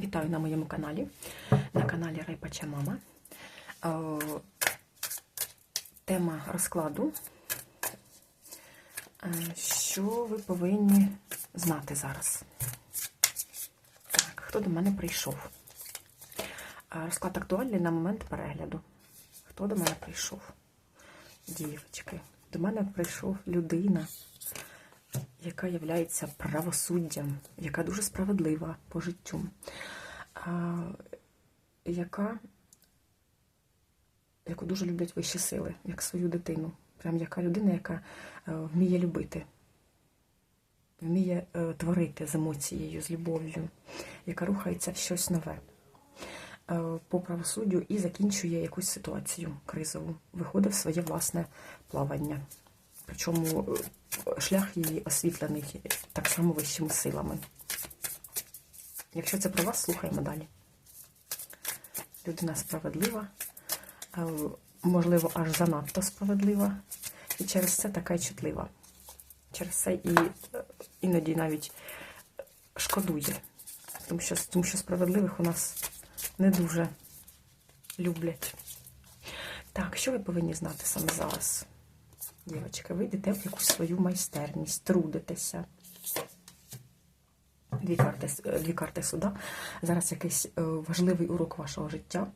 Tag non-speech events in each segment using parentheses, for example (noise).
Вітаю на моєму каналі, на каналі Райпача Мама. Е, Тема розкладу. Е, Що ви повинні знати зараз? Так, хто до мене прийшов? Е, Розклад актуальний на момент перегляду. Хто до мене прийшов? Дівчатки, до мене прийшов людина, яка є правосуддям, яка дуже справедлива по життю, яка, яку дуже люблять вищі сили, як свою дитину. Прям яка людина, яка е, вміє любити, вміє е, творити з емоцією, з любов'ю, яка рухається в щось нове. Е, По правосуддю і закінчує якусь ситуацію кризову, виходить в своє власне плавання. Причому шлях її освітлений так само вищими силами. Якщо це про вас, слухаємо далі. Людина справедлива, е, можливо, аж занадто справедлива, і через це така й чутлива. Через це і е, іноді навіть шкодує, тому що, тому що справедливих у нас не дуже люблять. Так, що ви повинні знати саме зараз? Дівчатка, ви йдете в якусь свою майстерність, трудитеся. Дві карти, дві карти суда. Зараз якийсь е, важливий урок вашого життя.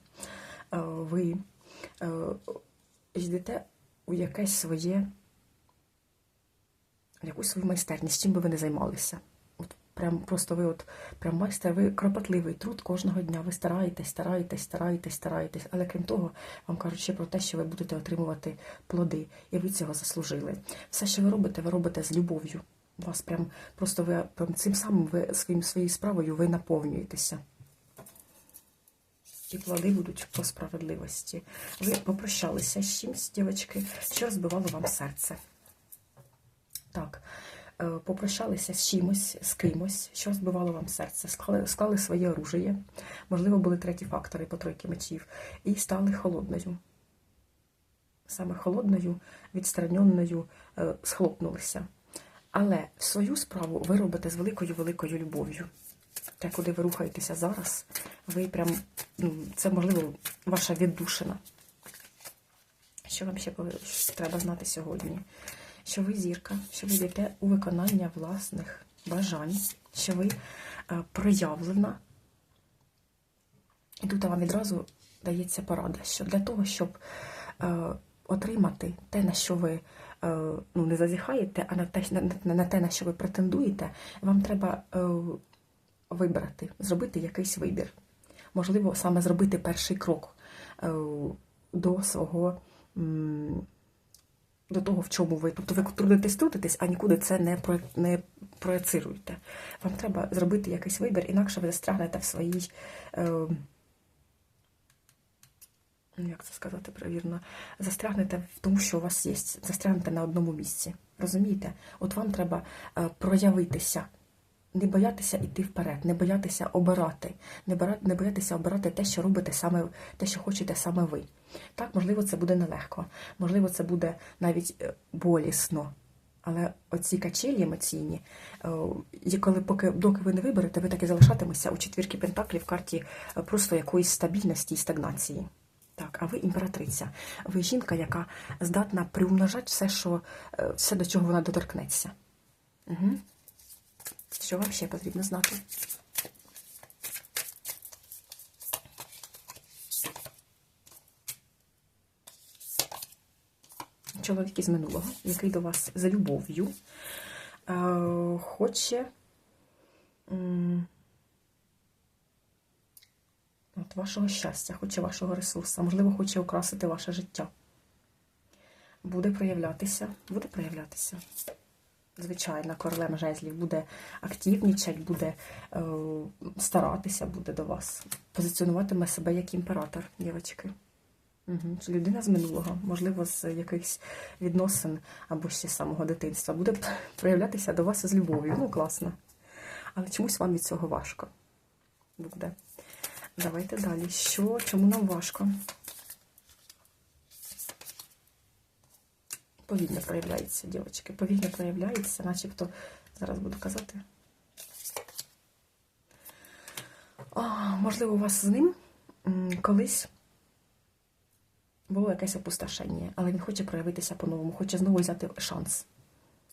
Е, ви е, йдете у якесь своє, якусь свою майстерність, чим би ви не займалися. Прям просто ви от прям майстер, ви кропотливий труд кожного дня. Ви стараєтесь, стараєтесь, стараєтесь, стараєтесь. Але крім того, вам кажуть ще про те, що ви будете отримувати плоди, і ви цього заслужили. Все, що ви робите, ви робите з любов'ю. Вас прям просто ви прям цим самим ви своїм своєю справою ви наповнюєтеся. І плоди будуть по справедливості. Ви попрощалися з чимсь, дівчатки, що розбивало вам серце. Так, попрощалися з чимось, з кимось, що розбивало вам серце, склали, склали своє оружие, можливо, були треті фактори по тройки мечів, і стали холодною. Саме холодною, відстраненою, е, схлопнулися. Але свою справу ви робите з великою-великою любов'ю. Те, куди ви рухаєтеся зараз, ви прям, ну, це, можливо, ваша віддушина. Що вам ще треба знати сьогодні? Що ви зірка, що ви йдете у виконання власних бажань, що ви е, проявлена. І тут вам відразу дається порада, що для того, щоб е, отримати те, на що ви е, ну, не зазіхаєте, а на те, на, те, на що ви претендуєте, вам треба вибрати, зробити якийсь вибір. Можливо, саме зробити перший крок до свого. До того, в чому ви. Тобто ви трудитесь, трудитесь, а нікуди це не про, не проецируєте. Вам треба зробити якийсь вибір, інакше ви застрягнете в своїй. Е, як це сказати правірно, застрягнете в тому, що у вас є, застрягнете на одному місці. Розумієте? От вам треба е, проявитися, не боятися йти вперед, не боятися обирати, не, боятися обирати те, що робите саме, те, що хочете саме ви. Так, можливо, це буде нелегко, можливо, це буде навіть е, болісно. Але оці качелі емоційні, е, коли поки доки ви не виберете, ви так і залишатимеся у четвірки Пентаклі в карті е, просто якоїсь стабільності і стагнації. Так, а ви імператриця. Ви жінка, яка здатна приумножати все, що, все до чого вона доторкнеться. Угу. Що вам ще потрібно знати? Чоловік із минулого, який до вас за любов'ю, е, хоче от вашого щастя, хоче вашого ресурсу, можливо, хоче украсити ваше життя. Буде проявлятися, буде проявлятися. Звичайно, королем жезлів буде активнічати, буде е, старатися буде до вас. Позиціонуватиме себе як імператор, дівчатки. Угу. Людина з минулого, можливо, з якихось відносин або ще з самого дитинства, буде (laughs) проявлятися до вас з любов'ю. Ну, класно. Але чомусь вам від цього важко буде. Давайте далі. Що? Чому нам важко? Повільно проявляється, дівчатки. Повільно проявляється, начебто, зараз буду казати. А, можливо, у вас з ним колись було якесь опустошення, але він хоче проявитися по-новому, хоче знову взяти шанс.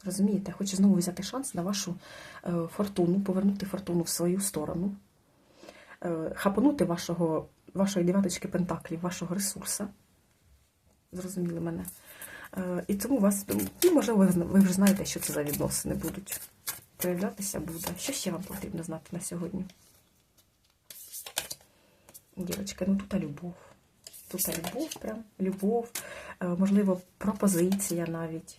Розумієте, хоче знову взяти шанс на вашу е, фортуну, повернути фортуну в свою сторону, е, хапанути вашого, вашої дев'яточки пентаклів, вашого ресурса. Зрозуміли мене. Е, і тому вас, ну, можливо, ви, вже знаєте, що це за відносини будуть. Проявлятися буде. Що ще вам потрібно знати на сьогодні? Дівочка, ну тут любов. Тут любов, прям любов, е, можливо, пропозиція навіть.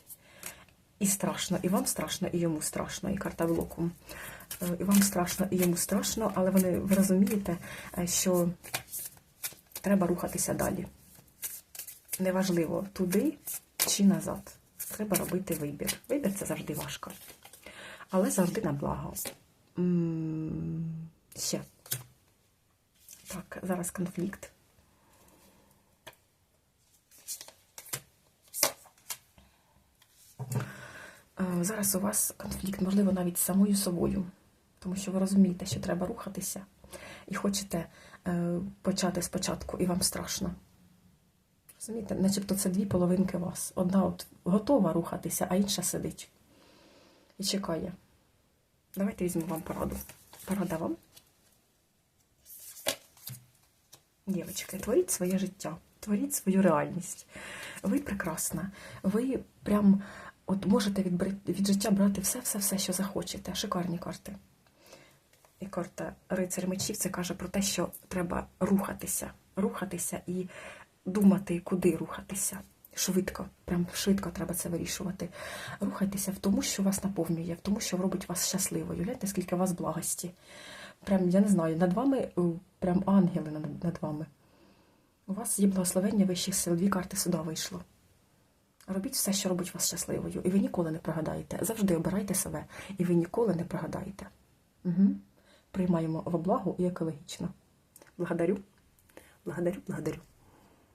І страшно, і вам страшно, і йому страшно, і карта блоку. Е, І вам страшно, і йому страшно, але вони, ви розумієте, що треба рухатися далі. Неважливо, туди чи назад. Треба робити вибір. Вибір це завжди важко. Але завжди на благо. Ще. Так, зараз конфлікт. Е, Зараз у вас конфлікт, можливо, навіть з самою собою, тому що ви розумієте, що треба рухатися, і хочете е, почати спочатку, і вам страшно. Розумієте, начебто це дві половинки вас. Одна от готова рухатися, а інша сидить і чекає. Давайте візьму вам пораду. Порада вам. Дівчатки, творіть своє життя, творіть свою реальність. Ви прекрасна. Ви прям от можете від, від життя брати все-все-все, що захочете. Шикарні карти. І карта Рицарь мечів це каже про те, що треба рухатися, рухатися і думати, куди рухатися. Швидко, прям швидко треба це вирішувати. Рухайтеся в тому, що вас наповнює, в тому, що робить вас щасливою. Гляньте, скільки у вас благості. Прям, я не знаю, над вами е, прям ангели над, вами. У вас є благословення вищих сил, дві карти сюди вийшло. Робіть все, що робить вас щасливою, і ви ніколи не прогадаєте. Завжди обирайте себе, і ви ніколи не прогадаєте. Угу. Приймаємо во благо і екологічно. Благодарю, благодарю, благодарю.